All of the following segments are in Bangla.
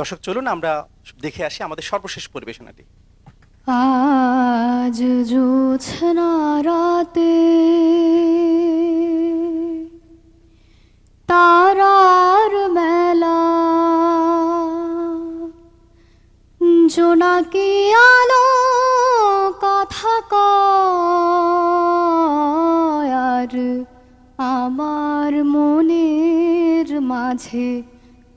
দর্শক, চলুন আমরা দেখে আসি আমাদের সর্বশেষ পরিবেশনাটি। আজ জোছনা রাতে তারার মেলা, জোনাকি আলো কথা কয়, আর আমার মনের মাঝে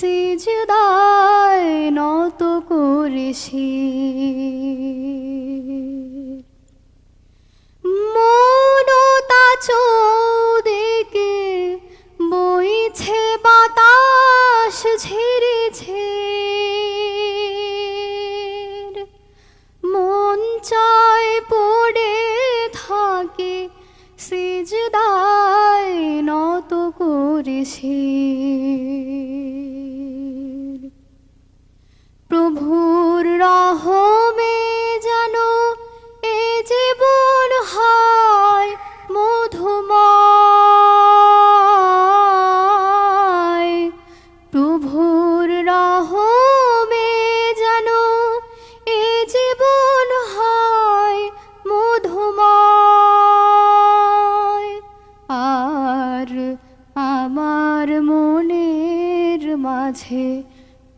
সিজদায় নত করে শির মনতা চৌদিকে বইছে বাতাস ঝেড়ে ঝের মন চায় পড়ে থাকে সিজদায় নত করে মাঝে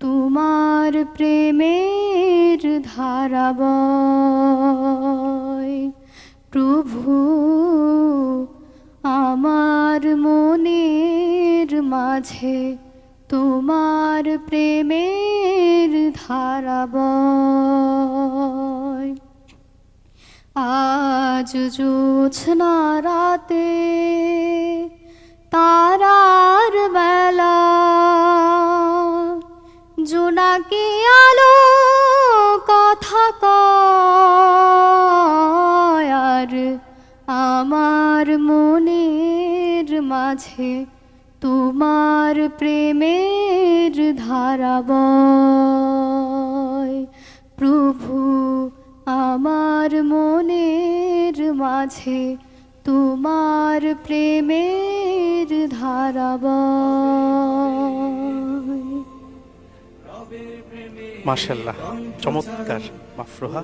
তোমার প্রেমের ধারাব প্রভু, আমার মনের মাঝে তোমার প্রেমের ধারা বয় আজ জোছনা রাতে তারার জোনাকি আলো কথা কয়, আর আমার মনের মাঝে তোমার প্রেমের ধারা বয়। প্রভু, আমার মনের মাঝে তোমার প্রেমের ধারা মার্শাল্লাহ চমৎকার মাফরোহা।